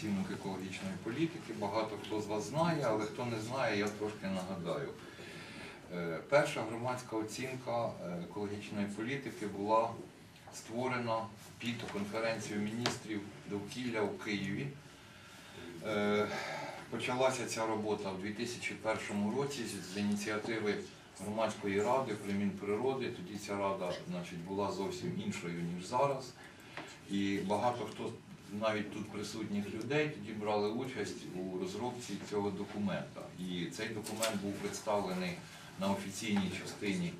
оцінок екологічної політики. Багато хто з вас знає, але хто не знає, я трошки нагадаю. Е, Перша громадська оцінка е, екологічної політики була створена під конференцією міністрів довкілля у Києві. Е, Почалася ця робота в 2001 році з- ініціативи громадської ради при Мінприроди. Тоді ця рада значить, була зовсім іншою, ніж зараз. І багато хто навіть тут присутніх людей тоді брали участь у розробці цього документа. І цей документ був представлений на офіційній частині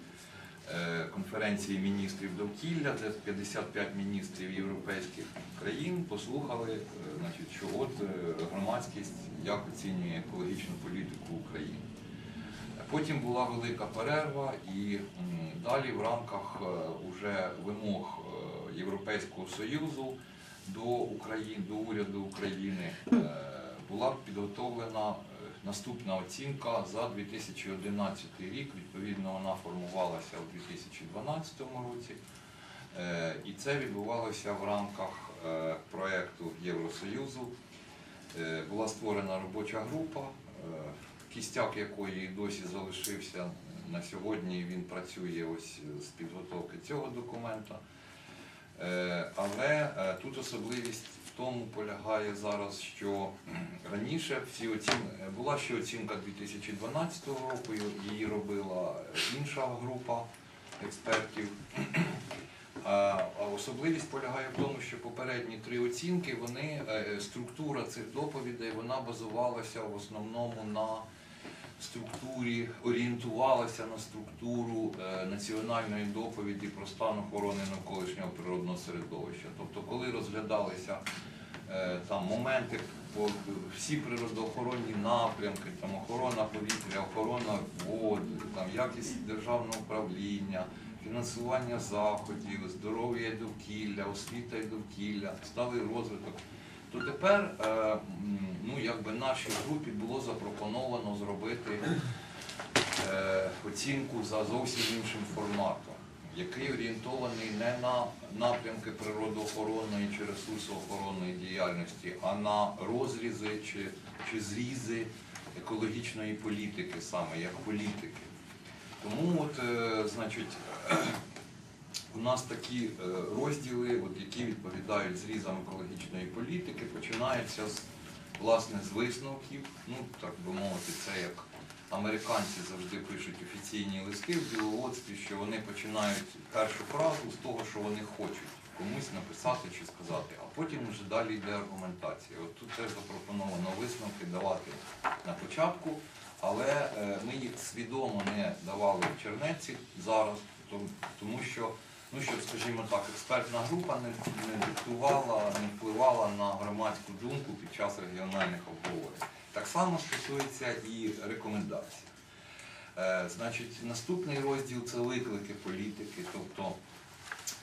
е, конференції міністрів довкілля, де 55 міністрів європейських країн послухали, е, значить, що от е, громадськість як оцінює екологічну політику України. Потім була велика перерва, і далі в рамках уже вимог Європейського Союзу до України, до уряду України е, була підготовлена е, наступна оцінка за 2011 рік. Відповідно, вона формувалася у 2012 році. Е, І це відбувалося в рамках проекту Євросоюзу. Була створена робоча група, кістяк якої досі залишився на сьогодні. Він працює ось з підготовки цього документа. Е, Але е, тут особливість в тому полягає зараз, що раніше всі оцін... е, була ще оцінка 2012 року, її робила інша група експертів. А особливість полягає в тому, що попередні три оцінки, вони структура цих доповідей вона базувалася в основному на структурі, орієнтувалася на структуру е, національної доповіді про стан охорони навколишнього природного середовища. Тобто, коли розглядалися е, там моменти всі природоохоронні напрямки, там охорона повітря, охорона вод, там якість державного управління, фінансування заходів, здоров'я і довкілля, освіта і довкілля, сталий розвиток. То тепер е, ну, якби нашій групі було запропоновано зробити е, оцінку за зовсім іншим форматом, який орієнтований не на напрямки природоохоронної чи ресурсоохоронної діяльності, а на розрізи чи, чи зрізи екологічної політики, саме як політики. Тому, от, е, значить, у нас такі е, розділи, от, які відповідають зрізам екологічної політики, починаються з власне з висновків. Ну так би мовити, це як американці завжди пишуть офіційні листи в діловодстві, що вони починають першу фразу з того, що вони хочуть комусь написати чи сказати, а потім вже далі йде аргументація. От тут теж запропоновано висновки давати на початку, але е, ми їх свідомо не давали в чернеці зараз, тому- що ну щоб, скажімо так, експертна група не, не диктувала, не впливала на громадську думку під час регіональних обговорень. Так само стосується і рекомендацій. Е, значить, наступний розділ це виклики політики, тобто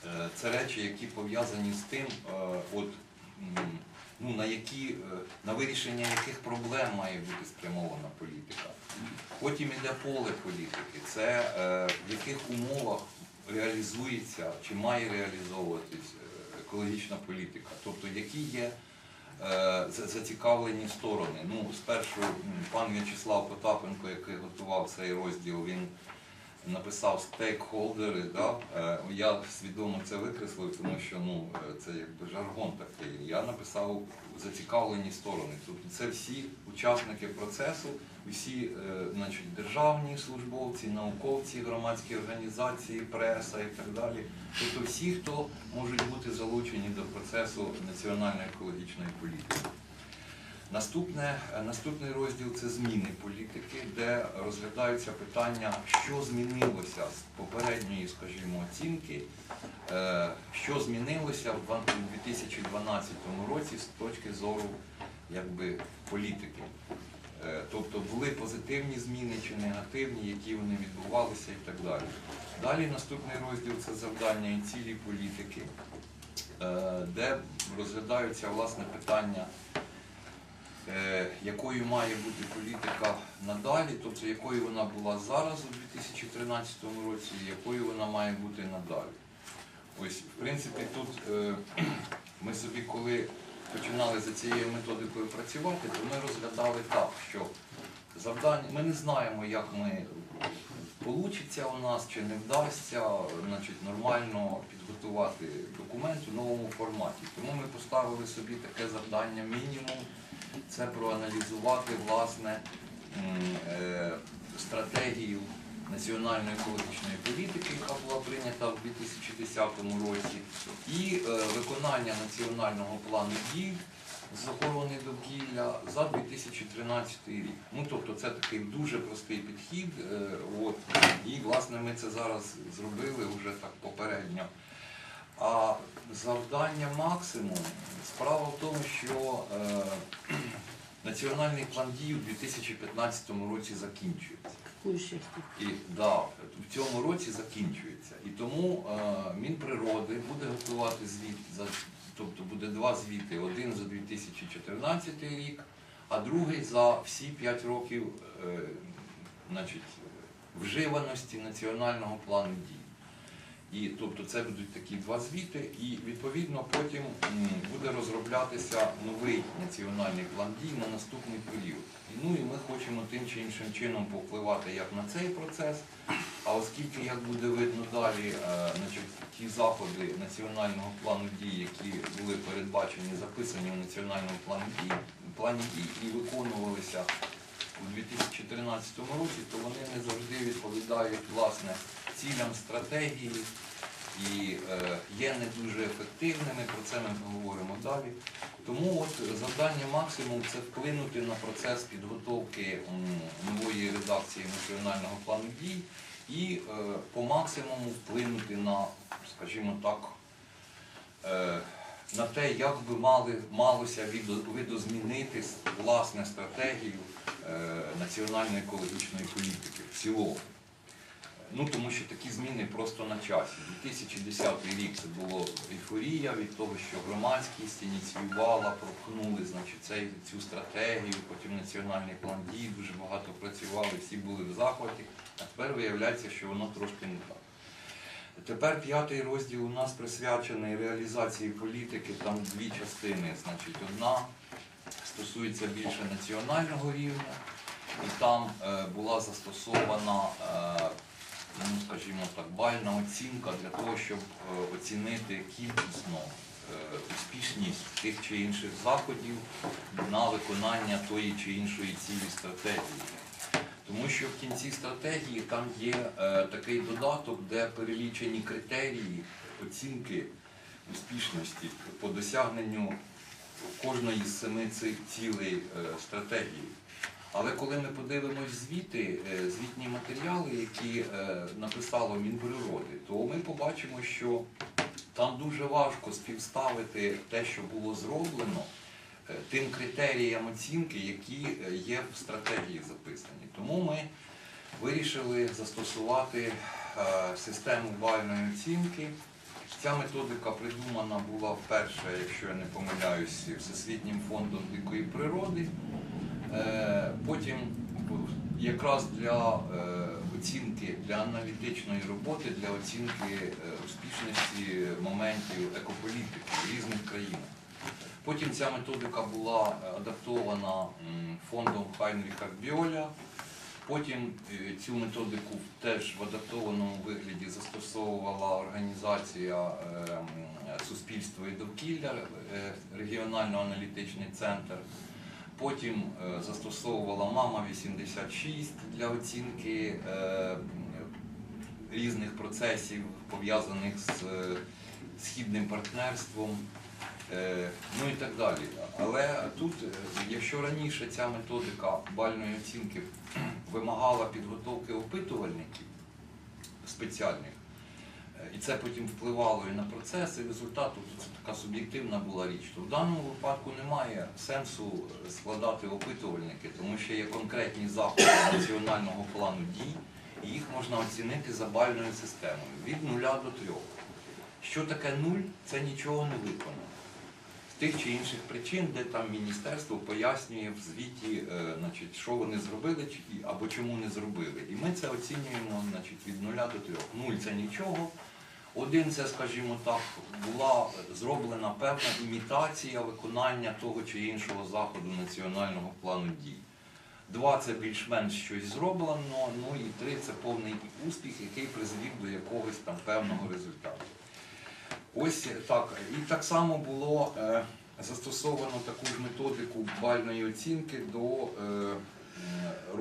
е, це речі, які пов'язані з тим, е, от, ну, на, які, на вирішення яких проблем має бути спрямована політика. Потім іде поле політики, це е, в яких умовах реалізується чи має реалізовуватись е, екологічна політика, тобто які є е, зацікавлені сторони. Ну, спершу пан В'ячеслав Потапенко, який готував цей розділ, він написав стейкхолдери. Да? Е, Я свідомо це викреслив, тому що ну, е, це якби жаргон такий. Я написав зацікавлені сторони. Тобто це всі учасники процесу, всі е, значить, державні службовці, науковці, громадські організації, преса і так далі. Тобто всі, хто можуть бути залучені до процесу національної екологічної політики. Наступне, е, наступний розділ це зміни політики, де розглядаються питання, що змінилося з попередньої, скажімо, оцінки, е, що змінилося в 2012 році з точки зору якби, політики. Е, Тобто були позитивні зміни чи негативні, які вони відбувалися і так далі. Далі наступний розділ це завдання і цілі політики, е, де розглядаються власне питання е, якою має бути політика надалі, тобто якою вона була зараз у 2013 році, і якою вона має бути надалі. Ось, в принципі, тут ми собі, коли починали за цією методикою працювати, то ми розглядали так, що завдання, ми не знаємо, як ми Получиться у нас чи не вдасться значить, нормально підготувати документ у новому форматі. Тому ми поставили собі таке завдання мінімум це проаналізувати власне е, стратегію національної екологічної політики, яка була прийнята в 2010 році, і е, виконання національного плану дій з охорони довкілля за 2013 рік. Ну тобто це такий дуже простий підхід. е, От, і власне ми це зараз зробили вже так попередньо. А завдання максимум справа в тому, що е, національний план дій у 2015 році закінчується. І да, в цьому році закінчується. І тому е, Мінприроди буде готувати звіт за тобто буде два звіти: один за 2014 рік, а другий за всі 5 років е, значить, вживаності національного плану дій. І тобто це будуть такі два звіти, і відповідно потім буде розроблятися новий національний план дій на наступний період. Ну і ми хочемо тим чи іншим чином повпливати як на цей процес. А оскільки, як буде видно далі, е, значить, ті заходи національного плану дій, які були передбачені, записані у національному плані дій, плані дій і виконувалися у 2013 році, то вони не завжди відповідають власне цілям стратегії і е, є не дуже ефективними, про це ми поговоримо далі. Тому от завдання максимум це вплинути на процес підготовки нової редакції національного плану дій і е, по максимуму вплинути на, скажімо так, е, на те, як би мали, малося видозмінити власне стратегію національної екологічної політики в цілому. Ну, тому що такі зміни просто на часі. 2010 рік це було ейфорія від того, що громадськість ініціювала, пропхнули значить, цей, цю стратегію, потім національний план дій, дуже багато працювали, всі були в захваті, а тепер виявляється, що воно трошки не так. Тепер п'ятий розділ у нас присвячений реалізації політики, там дві частини. Значить, одна стосується більше національного рівня, і там е, була застосована, е, ну скажімо так, бальна оцінка для того, щоб е, оцінити кількісно е, успішність тих чи інших заходів на виконання тої чи іншої цілі стратегії. Тому що в кінці стратегії там є е, такий додаток, де перелічені критерії оцінки успішності по досягненню кожної з семи цих цілей стратегії. Але коли ми подивимось звіти, е, звітні матеріали, які е, написало Мінприроди, то ми побачимо, що там дуже важко співставити те, що було зроблено, е, тим критеріям оцінки, які є в стратегії записані. Тому ми вирішили застосувати систему бальної оцінки. Ця методика придумана була вперше, якщо я не помиляюсь, Всесвітнім фондом дикої природи. Е, Потім якраз для е, оцінки, для аналітичної роботи, для оцінки е, успішності моментів екополітики в різних країнах. Потім ця методика була адаптована фондом Хайнріха Бьоля. Потім цю методику теж в адаптованому вигляді застосовувала організація Суспільство і довкілля, регіонально-аналітичний центр. Потім е, застосовувала Мама 86 для оцінки е, різних процесів, пов'язаних з е, східним партнерством. Ну і так далі. Але тут, якщо раніше ця методика бальної оцінки вимагала підготовки опитувальників спеціальних, і це потім впливало і на процес, і результат, це така суб'єктивна була річ, то в даному випадку немає сенсу е, складати опитувальники, тому що є конкретні заходи національного плану дій, і їх можна оцінити за бальною системою від нуля до трьох. Що таке нуль? Це нічого не виконано. З тих чи інших причин, де там міністерство пояснює в звіті, е, значить, що вони зробили або чому не зробили. І ми це оцінюємо значить, від нуля до трьох. Нуль це нічого, Один це, скажімо так, була зроблена певна імітація виконання того чи іншого заходу національного плану дій. Два це більш-менш щось зроблено, ну і три це повний успіх, який призвів до якогось там певного результату. Ось так. І так само було е, застосовано таку ж методику бальної оцінки до е,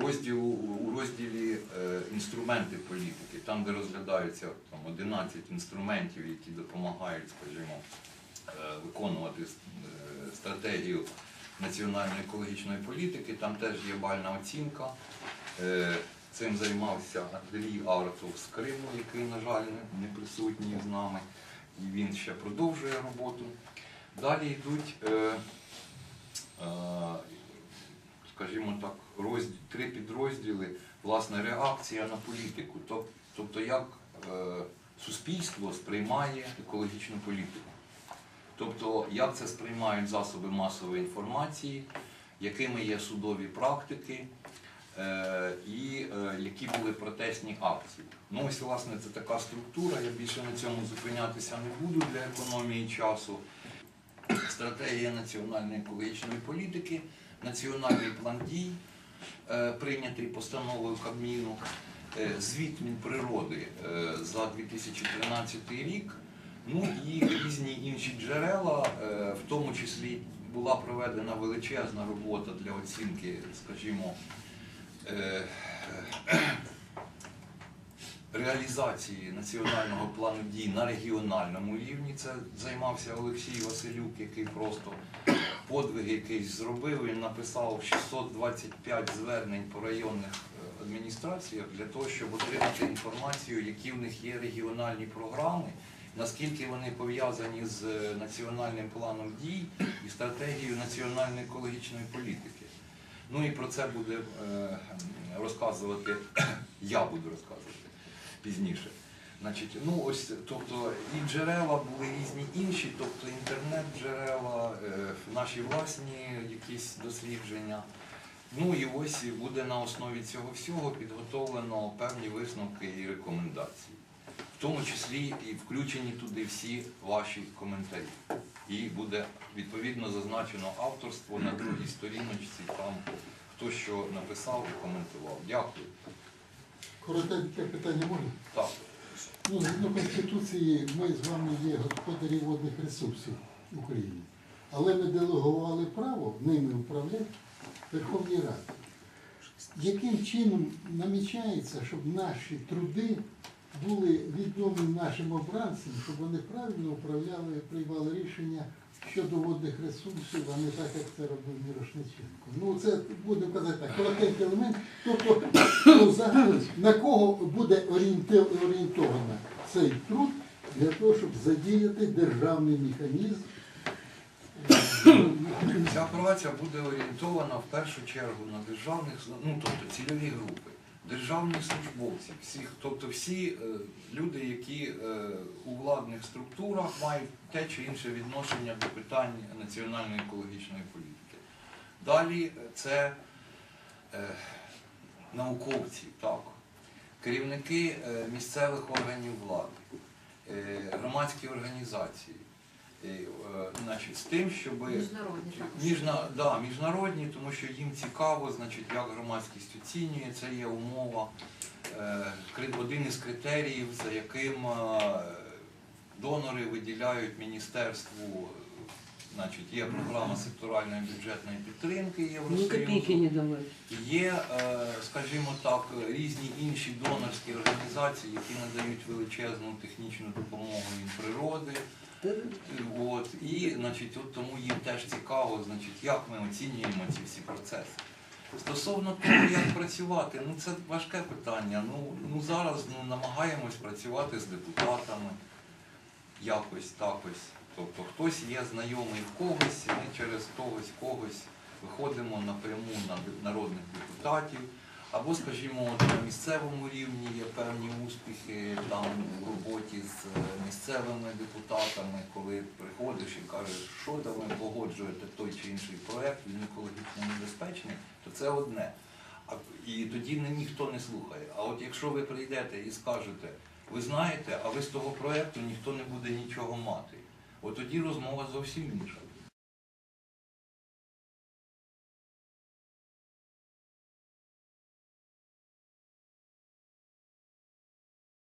розділу у розділі е, інструменти політики, там, де розглядаються там, 11 інструментів, які допомагають, скажімо, е, виконувати е, стратегію національної екологічної політики. Там теж є бальна оцінка. Цим займався Андрій Артов з Криму, який, на жаль, не- присутній з нами, і він ще продовжує роботу. Далі йдуть, е, скажімо так, розділ, три підрозділи, власне, реакція на політику. Тобто, як е, суспільство сприймає екологічну політику. Тобто, як це сприймають засоби масової інформації, якими є судові практики е, і е, які були протестні акції. Ну ось, власне, це така структура, я більше на цьому зупинятися не буду для економії часу. Стратегія національної екологічної політики, національний план дій, е, прийнятий постановою Кабміну, е, звіт Мінприроди е, за 2013 рік, ну і різні інші джерела, в тому числі була проведена величезна робота для оцінки, скажімо, реалізації національного плану дій на регіональному рівні. Це займався Олексій Василюк, який просто подвиг якийсь зробив. Він написав 625 звернень по районних е, адміністраціях для того, щоб отримати інформацію, які в них є регіональні програми. Наскільки вони пов'язані з е, національним планом дій і стратегією національної екологічної політики. Ну і про це буде е, розказувати, я буду розказувати пізніше. Значить, ну ось, тобто і джерела були різні інші, тобто інтернет-джерела, е, наші власні якісь дослідження. Ну і ось буде на основі цього всього підготовлено певні висновки і рекомендації. В тому числі і включені туди всі ваші коментарі. І буде відповідно зазначено авторство на другій сторіночці, там хто що написав і коментував. Дякую. Коротеньке питання можна? Так. Ну, згідно Конституції, ми з вами є господарі водних ресурсів в Україні. Але ми делегували право ними управляти Верховній Раді. Яким чином намічається, щоб наші труди були відомі нашим обранцям, щоб вони правильно управляли, приймали рішення щодо водних ресурсів, а не так, як це робив Мірошниченко. Ну, це будемо казати так, коротенький елемент. Тобто, на кого буде орієнтовано цей труд для того, щоб задіяти державний механізм. Ця праця буде орієнтована в першу чергу на державних, ну тобто цільові групи, державних службовців, всіх, тобто всі е, люди, які е, у владних структурах мають те чи інше відношення до питань національної екологічної політики. Далі це е, науковці, так, керівники е, місцевих органів влади, е, громадські організації. Е, Значить, з тим, щоб Міжнародні. Міжна, да, міжнародні, тому що їм цікаво, значить, як громадськість оцінює, це є умова, е, один із критеріїв, за яким е, донори виділяють міністерству, значить, є програма секторальної бюджетної підтримки Ни Євросоюзу. копейки не давали. Є, скажімо так, різні інші донорські організації, які надають величезну технічну допомогу Мінприроди. Да, От, і значить, от тому їм теж цікаво, значить, як ми оцінюємо ці всі процеси. Стосовно того, як працювати, ну це важке питання. Ну, ну зараз ну, намагаємось працювати з депутатами якось такось. Тобто хтось є знайомий в когось, і ми через когось когось виходимо напряму на народних депутатів. Або, скажімо, на місцевому рівні є певні успіхи там в роботі місцевими депутатами, коли приходиш і кажеш, що там ви погоджуєте той чи інший проєкт, він екологічно небезпечний, то це одне. А, і тоді ніхто не слухає. А от якщо ви прийдете і скажете, Ви знаєте, а ви з того проєкту ніхто не буде нічого мати. От тоді розмова зовсім інша.